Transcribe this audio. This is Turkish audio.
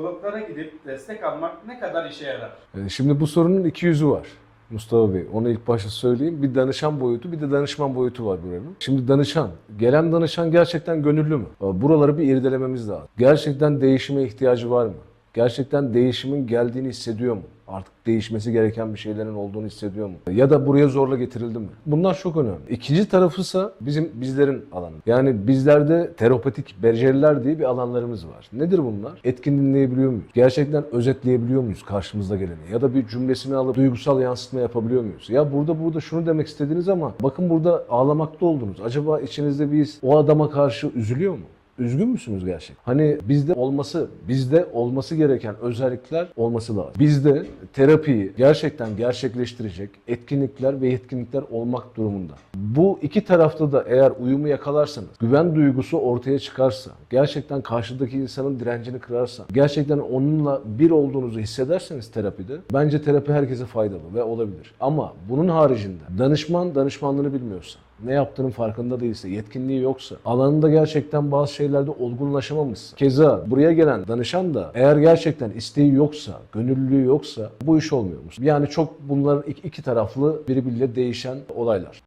Psikologlara gidip destek almak ne kadar işe yarar? Ee, Şimdi bu sorunun iki yüzü var. Mustafa Bey, onu ilk başta söyleyeyim. Bir danışan boyutu, bir de danışman boyutu var buranın. Şimdi danışan, gelen danışan gerçekten gönüllü mü? Buraları bir irdelememiz lazım. Gerçekten değişime ihtiyacı var mı? Gerçekten değişimin geldiğini hissediyor mu? Artık değişmesi gereken bir şeylerin olduğunu hissediyor mu? Ya da buraya zorla getirildi mi? Bunlar çok önemli. İkinci tarafıysa bizim bizlerin alanı. Yani bizlerde terapetik beceriler diye bir alanlarımız var. Nedir bunlar? Etkin dinleyebiliyor muyuz? Gerçekten özetleyebiliyor muyuz karşımızda geleni? Ya da bir cümlesini alıp duygusal yansıtma yapabiliyor muyuz? Ya burada burada şunu demek istediniz ama bakın burada ağlamakta oldunuz. Acaba içinizde biz o adama karşı üzülüyor mu? Üzgün müsünüz gerçekten? Hani bizde olması, bizde olması gereken özellikler olması lazım. Bizde terapiyi gerçekten gerçekleştirecek etkinlikler ve yetkinlikler olmak durumunda. Bu iki tarafta da eğer uyumu yakalarsanız, güven duygusu ortaya çıkarsa, gerçekten karşıdaki insanın direncini kırarsa, gerçekten onunla bir olduğunuzu hissederseniz terapide, bence terapi herkese faydalı ve olabilir. Ama bunun haricinde danışman danışmanlığını bilmiyorsa, ne yaptığının farkında değilse, yetkinliği yoksa, alanında gerçekten bazı şeylerde olgunlaşamamışsa, keza buraya gelen danışan da eğer gerçekten isteği yoksa, gönüllülüğü yoksa bu iş olmuyormuş. Yani çok bunların iki, taraflı birbiriyle değişen olaylar.